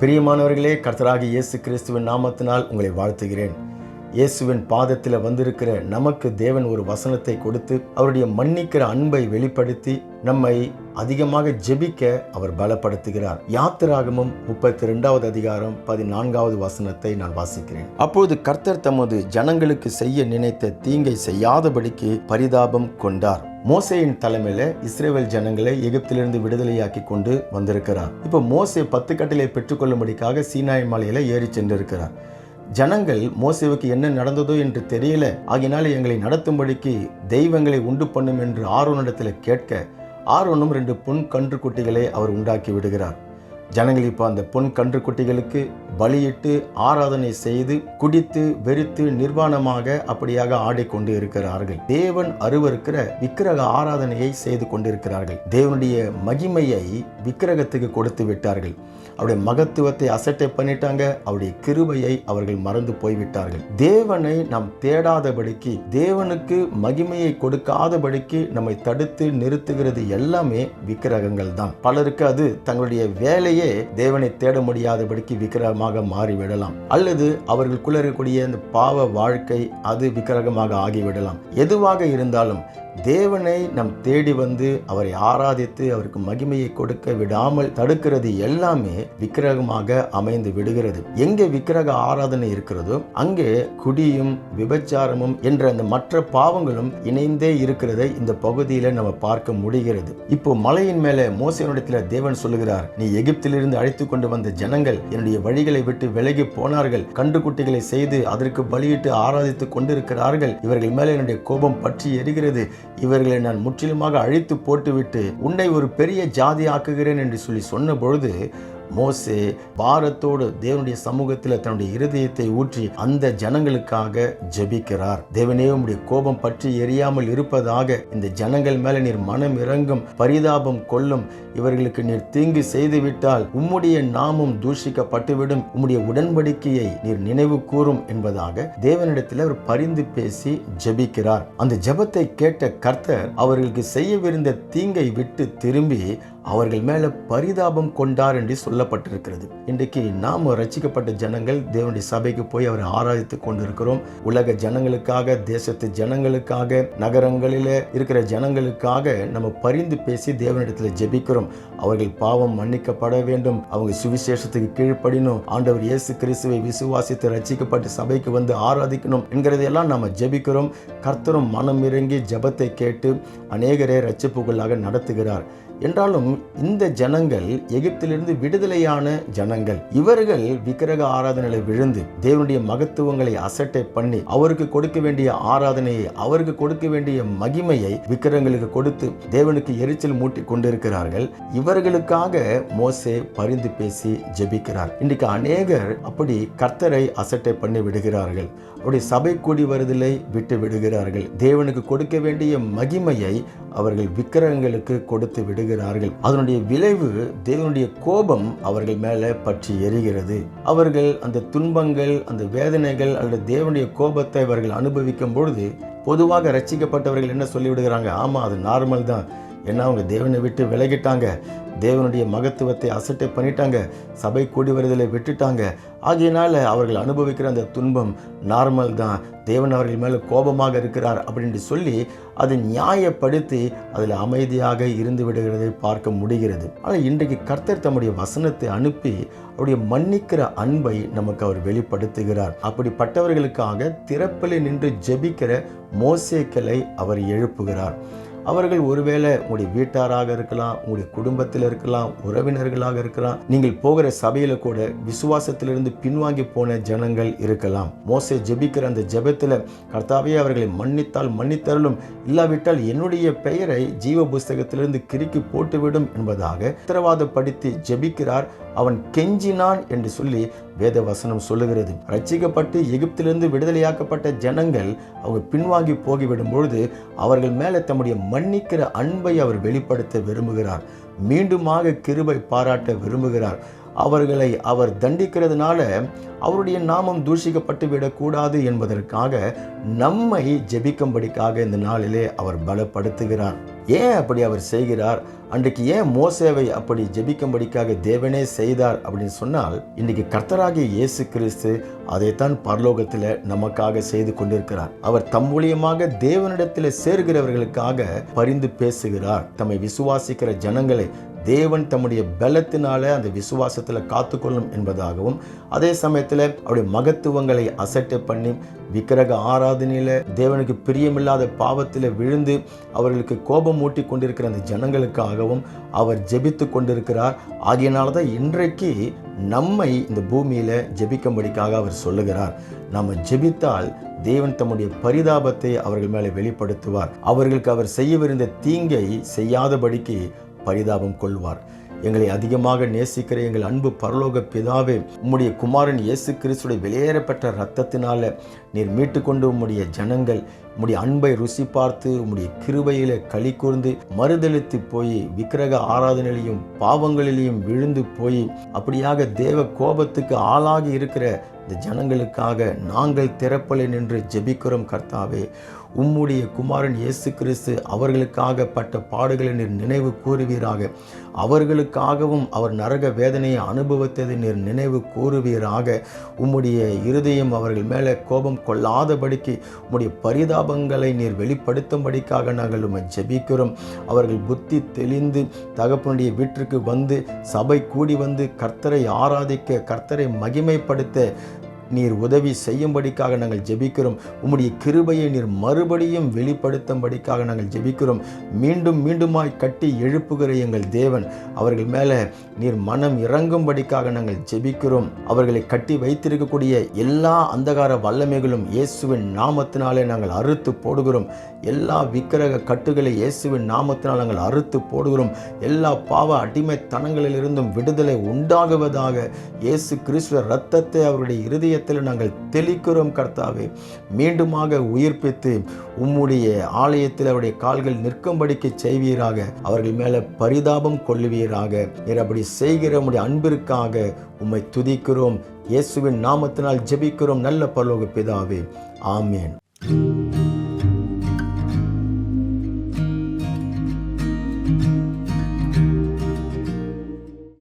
பிரியமானவர்களே கர்த்தராகி இயேசு கிறிஸ்துவின் நாமத்தினால் உங்களை வாழ்த்துகிறேன். இயேசுவின் பாதத்தில் வந்திருக்கிற நமக்கு தேவன் ஒரு வசனத்தை கொடுத்து அவருடைய மன்னிக்கிற அன்பை வெளிப்படுத்தி நம்மை அதிகமாக ஜெபிக்க அவர் பலப்படுத்துகிறார். யாத்திராகமும் முப்பத்தி ரெண்டாவது அதிகாரம் பதினான்காவது வசனத்தை நான் வாசிக்கிறேன். அப்போது கர்த்தர் தமது ஜனங்களுக்கு செய்ய நினைத்த தீங்கை செய்யாதபடிக்கு பரிதாபம் கொண்டார். மோசையின் தலைமையில இஸ்ரேல் ஜனங்களை எகிப்திலிருந்து விடுதலையாக்கி கொண்டு வந்திருக்கிறார். இப்போ மோசை பத்து கட்டளை பெற்றுக்கொள்ளும்படிக்காக சீனாய் மலையில ஏறி சென்றிருக்கிறார். ஜனங்கள் மோசேவுக்கு என்ன நடந்ததோ என்று தெரியல. ஆகினால எங்களை நடத்தும்படிக்கு தெய்வங்களை உண்டு பண்ணும் என்று ஆரோனிடத்தில் கேட்க ஆரோனும் ரெண்டு பொன் கன்று குட்டிகளை அவர் உண்டாக்கி விடுகிறார். ஜனங்கள் இப்போ அந்த பொன் கன்று குட்டிகளுக்கு பலியிட்டு ஆராதனை செய்து குடித்து வெறித்து நிர்வாணமாக அப்படியாக ஆடிக்கொண்டு இருக்கிறார்கள். தேவன் அருவருக்கிற விக்கிரக ஆராதனையை செய்து கொண்டிருக்கிறார்கள். தேவனுடைய மகிமையை விக்கிரகத்துக்கு கொடுத்து விட்டார்கள். அவருடைய மகத்துவத்தை அசட்டை பண்ணிட்டாங்க. அவருடைய கிருபையை அவர்கள் மறந்து போய்விட்டார்கள். தேவனை நாம் தேடாதபடிக்கு தேவனுக்கு மகிமையை கொடுக்காதபடிக்கு நம்மை தடுத்து நிறுத்துகிறது எல்லாமே விக்கிரகங்கள் தான். பலருக்கு அது தங்களுடைய வேலையே தேவனை தேட முடியாதபடிக்கு விக்கிரகமாக மாறிவிடலாம். அல்லது அவர்களுக்குள்ள இருக்கக்கூடிய அந்த பாவ வாழ்க்கை அது விக்கிரகமாக ஆகிவிடலாம். எதுவாக இருந்தாலும் தேவனை நம் தேடி வந்து அவரை ஆராதித்து அவருக்கு மகிமையை கொடுக்க விடாமல் தடுக்கிறது எல்லாமே விக்கிரகமாக அமைந்து விடுகிறது. எங்கே விக்கிரக ஆராதனை இருக்கிறதோ அங்கே குடியும் விபச்சாரமும் என்ற அந்த மற்ற பாவங்களும் இணைந்தே இருக்கிறதை இந்த பகுதியில் நம்ம பார்க்க முடிகிறது. இப்போ மலையின் மேலே மோசனிடத்தில் தேவன் சொல்லுகிறார் நீ எகிப்திலிருந்து அழைத்து கொண்டு வந்த ஜனங்கள் என்னுடைய வழிகளை விட்டு விலகி போனார்கள். கண்டுகுட்டிகளை செய்து அதற்கு பலியிட்டு ஆராதித்து கொண்டிருக்கிறார்கள். இவர்கள் மேலே என்னுடைய கோபம் பற்றி எரிகிறது. இவர்களை நான் முற்றிலுமாக அழித்து போட்டுவிட்டு உன்னை ஒரு பெரிய ஜாதி ஆக்குகிறேன் என்று சொல்லி சொன்ன பொழுது மோசே பாரத்தோடு தேவனுடைய சமூகத்தில் தன்னுடைய இருதயத்தை ஊற்றி அந்த ஜனங்களுக்காக ஜெபிக்கிறார். தேவனே உம்முடைய கோபம் பற்றி எரியாமல் இருப்பதாக இந்த ஜனங்கள் மேல நீர் மனம் இறங்கும் பரிதாபம் கொள்ளும். இவர்களுக்கு நீர் தீங்கு செய்துவிட்டால் உம்முடைய நாமும் தூஷிக்கப்பட்டுவிடும். உம்முடைய உடன்படிக்கையை நீர் நினைவு கூறும் என்பதாக தேவனிடத்தில் அவர் பரிந்து பேசி ஜெபிக்கிறார். அந்த ஜெபத்தை கேட்ட கர்த்தர் அவர்களுக்கு செய்யவிருந்த தீங்கை விட்டு திரும்பி அவர்கள் மேலே பரிதாபம் கொண்டார் என்று சொல்லப்பட்டிருக்கிறது. இன்றைக்கு நாம் ரசிக்கப்பட்ட ஜனங்கள் தேவனுடைய சபைக்கு போய் அவரை ஆராதித்து கொண்டிருக்கிறோம். உலக ஜனங்களுக்காக தேசத்து ஜனங்களுக்காக நகரங்களில் இருக்கிற ஜனங்களுக்காக நம்ம பரிந்து பேசி தேவனிடத்தில் ஜெபிக்கிறோம். அவர்கள் பாவம் மன்னிக்கப்பட வேண்டும். அவங்க சுவிசேஷத்துக்கு கீழ்ப்படினும் ஆண்டவர் இயேசு கிறிஸ்துவை விசுவாசித்து ரசிக்கப்பட்டு சபைக்கு வந்து ஆராதிக்கணும் என்கிறதையெல்லாம் நம்ம ஜெபிக்கிறோம். கர்த்தரும் மனம் இறங்கி ஜெபத்தை கேட்டு அநேகரை ரட்சிப்புகளாக நடத்துகிறார். என்றாலும் இந்த ஜனங்கள் எகிப்திலிருந்து விடுதலையான ஜனங்கள். இவர்கள் விக்கிரக ஆராதனையில் விழுந்து தேவனுடைய மகத்துவங்களை அசட்டை பண்ணி அவருக்கு கொடுக்க வேண்டிய ஆராதனையை அவருக்கு கொடுக்க வேண்டிய மகிமையை விக்கிரங்களுக்கு கொடுத்து தேவனுக்கு எரிச்சல் மூட்டி கொண்டிருக்கிறார்கள். இவர்களுக்காக மோசே பரிந்து பேசி ஜெபிக்கிறார். இன்றைக்கு அநேகர் அப்படி கர்த்தரை அசட்டை பண்ணி விடுகிறார்கள். அப்படி சபை கூடி வருதலை விட்டு விடுகிறார்கள். தேவனுக்கு கொடுக்க வேண்டிய மகிமையை அவர்கள் விக்கிரகங்களுக்கு கொடுத்து விடுகிறார்கள். அதனுடைய விளைவு தேவனுடைய கோபம் அவர்கள் மேலே பற்றி எரிகிறது. அவர்கள் அந்த துன்பங்கள் அந்த வேதனைகள் அல்லது தேவனுடைய கோபத்தை அவர்கள் அனுபவிக்கும் பொழுது பொதுவாக ரசிக்கப்பட்டவர்கள் என்ன சொல்லிவிடுகிறாங்க? ஆமாம் அது நார்மல் தான். ஏன்னா அவங்க தேவனை விட்டு விலகிட்டாங்க? தேவனுடைய மகத்துவத்தை அசட்டை பண்ணிட்டாங்க. சபை கூடி வருதலை விட்டுட்டாங்க. ஆகையினால் அவர்கள் அனுபவிக்கிற அந்த துன்பம் நார்மல் தான். தேவன் அவர்கள் மேலே கோபமாக இருக்கிறார் அப்படின்ட்டு சொல்லி அதை நியாயப்படுத்தி அதில் அமைதியாக இருந்து விடுகிறதை பார்க்க முடிகிறது. ஆனால் இன்றைக்கு கர்த்தர் தம்முடைய வசனத்தை அனுப்பி அவருடைய மன்னிக்கிற அன்பை நமக்கு அவர் வெளிப்படுத்துகிறார். அப்படிப்பட்டவர்களுக்காக திறப்பில் நின்று ஜெபிக்கிற மோசேக்களை அவர் எழுப்புகிறார். அவர்கள் ஒருவேளை உங்களுடைய வீட்டாராக இருக்கலாம் உங்களுடைய குடும்பத்தில் இருக்கலாம் உறவினர்களாக இருக்கலாம் நீங்கள் போகிற சபையில கூட விசுவாசத்திலிருந்து பின்வாங்கி போன ஜனங்கள் இருக்கலாம். மோசை ஜெபிக்கிற அந்த ஜெபத்தில் கர்த்தாவே அவர்களை மன்னித்தால் மன்னித்தருளும் இல்லாவிட்டால் என்னுடைய பெயரை ஜீவ புஸ்தகத்திலிருந்து கிறுக்கி போட்டுவிடும் என்பதாக உத்தரவாதப்படுத்தி ஜெபிக்கிறார். அவன் கெஞ்சினான் என்று சொல்லி வேத வசனம் சொல்லுகிறது. ரட்சிக்கப்பட்டு எகிப்திலிருந்து விடுதலையாக்கப்பட்ட ஜனங்கள் அவங்க பின்வாங்கி போகிவிடும் பொழுது அவர்கள் மேலே தம்முடைய மன்னிக்கிற அன்பை அவர் வெளிப்படுத்த விரும்புகிறார். மீண்டுமாக கிருபை பாராட்ட விரும்புகிறார். அவர்களை அவர் தண்டிக்கிறதுனால அவருடைய நாமம் தூஷிக்கப்பட்டு விடக்கூடாது என்பதற்காக நம்மை ஜெபிக்கும்படிக்காக இந்த நாளிலே அவர் பலப்படுத்துகிறார். ஏன் அப்படி அவர் செய்கிறார்? அன்றைக்கு ஏன் மோசேவை அப்படி ஜெபிக்கும்படிக்காக தேவனே செய்தார் அப்படின்னு சொன்னால் இன்றைக்கு கர்த்தராகிய இயேசு கிறிஸ்து அதைத்தான் பரலோகத்தில் நமக்காக செய்து கொண்டிருக்கிறார். அவர் தம் மூலியமாக தேவனிடத்தில் சேர்கிறவர்களுக்காக பரிந்து பேசுகிறார். தம்மை விசுவாசிக்கிற ஜனங்களை தேவன் தம்முடைய பலத்தினால அந்த விசுவாசத்தில் காத்துக்கொள்ளும் என்பதாகவும் அதே சமயத்தில் அவருடைய மகத்துவங்களை அசட்டை பண்ணி விக்கிரக ஆராதனையில் தேவனுக்கு பிரியமில்லாத பாவத்தில் விழுந்து அவர்களுக்கு கோபம் மூட்டி கொண்டிருக்கிற அந்த ஜனங்களுக்காகவும் அவர் ஜெபித்து கொண்டிருக்கிறார். ஆகியனால தான் இன்றைக்கு நம்மை இந்த பூமியில் ஜெபிக்கும்படிக்காக அவர் சொல்லுகிறார். நம்ம ஜெபித்தால் தேவன் தம்முடைய பரிதாபத்தை அவர்கள் மேலே வெளிப்படுத்துவார். அவர்களுக்கு அவர் செய்யவிருந்த தீங்கை செய்யாதபடிக்கு பரிதாபம் கொள்வார். எங்களை அதிகமாக நேசிக்கிற எங்கள் அன்பு பரலோக பிதாவே உம்முடைய குமாரன் இயேசு கிறிஸ்துடைய வெளியேறப்பட்ட ரத்தத்தினால நீர் மீட்டு கொண்டு உம்முடைய ஜனங்கள் உம்முடைய அன்பை ருசி பார்த்து உம்முடைய கிருபையில களி கூர்ந்து மறுதளித்து போய் விக்கிரக ஆராதனையிலையும் பாவங்களிலையும் விழுந்து போய் அப்படியாக தேவ கோபத்துக்கு ஆளாகி இருக்கிற இந்த ஜனங்களுக்காக நாங்கள் திறப்பலை நின்று ஜெபிக்கிறோம் கர்த்தாவே. உம்முடைய குமாரன் இயேசு கிறிஸ்து அவர்களுக்காக பட்ட பாடுகளை நீர் நினைவு கூறுவீராக. அவர்களுக்காகவும் அவர் நரக வேதனையை அனுபவித்ததை நீர் நினைவு கூறுவீராக. உம்முடைய இருதயம் அவர்கள் மேலே கோபம் கொள்ளாதபடிக்கு உம்முடைய பரிதாபங்களை நீர் வெளிப்படுத்தும்படிக்காக நாங்கள் உம்மை ஜெபிக்கிறோம். அவர்கள் புத்தி தெளிந்து தகப்பனுடைய வீட்டிற்கு வந்து சபை கூடி வந்து கர்த்தரை ஆராதிக்க கர்த்தரை மகிமைப்படுத்த நீர் உதவி செய்யும்படிக்காக நாங்கள் ஜெபிக்கிறோம். உம்முடைய கிருபையை நீர் மறுபடியும் வெளிப்படுத்தும்படிக்காக நாங்கள் ஜெபிக்கிறோம். மீண்டும் மீண்டுமாய் கட்டி எழுப்புகிற எங்கள் தேவன் அவர்கள் மேலே நீர் மனம் இறங்கும்படிக்காக நாங்கள் ஜெபிக்கிறோம். அவர்களை கட்டி வைத்திருக்கக்கூடிய எல்லா அந்தகார வல்லமைகளும் இயேசுவின் நாமத்தினாலே நாங்கள் அறுத்து போடுகிறோம். எல்லா விக்கிரக கட்டுகளை இயேசுவின் நாமத்தினால் நாங்கள் அறுத்து போடுகிறோம். எல்லா பாவ அடிமைத்தனங்களிலிருந்தும் விடுதலை உண்டாகுவதாக இயேசு கிறிஸ்துவ ரத்தத்தை அவருடைய இருதய இதயத்தில் நாங்கள் தெளிக்கிறோம் கர்த்தாவே. மீண்டுமாக உயிர்ப்பித்து உம்முடைய ஆலயத்தில் அவருடைய கால்கள் நிற்கும்படிக்கு செய்வீராக. அவர்கள் மேலே பரிதாபம் கொள்ளுவீராக. நீர் அப்படி செய்கிற அன்பிற்காக உம்மை துதிக்கிறோம். இயேசுவின் நாமத்தினால் ஜெபிக்கிறோம் நல்ல பரலோக பிதாவே. ஆமேன்.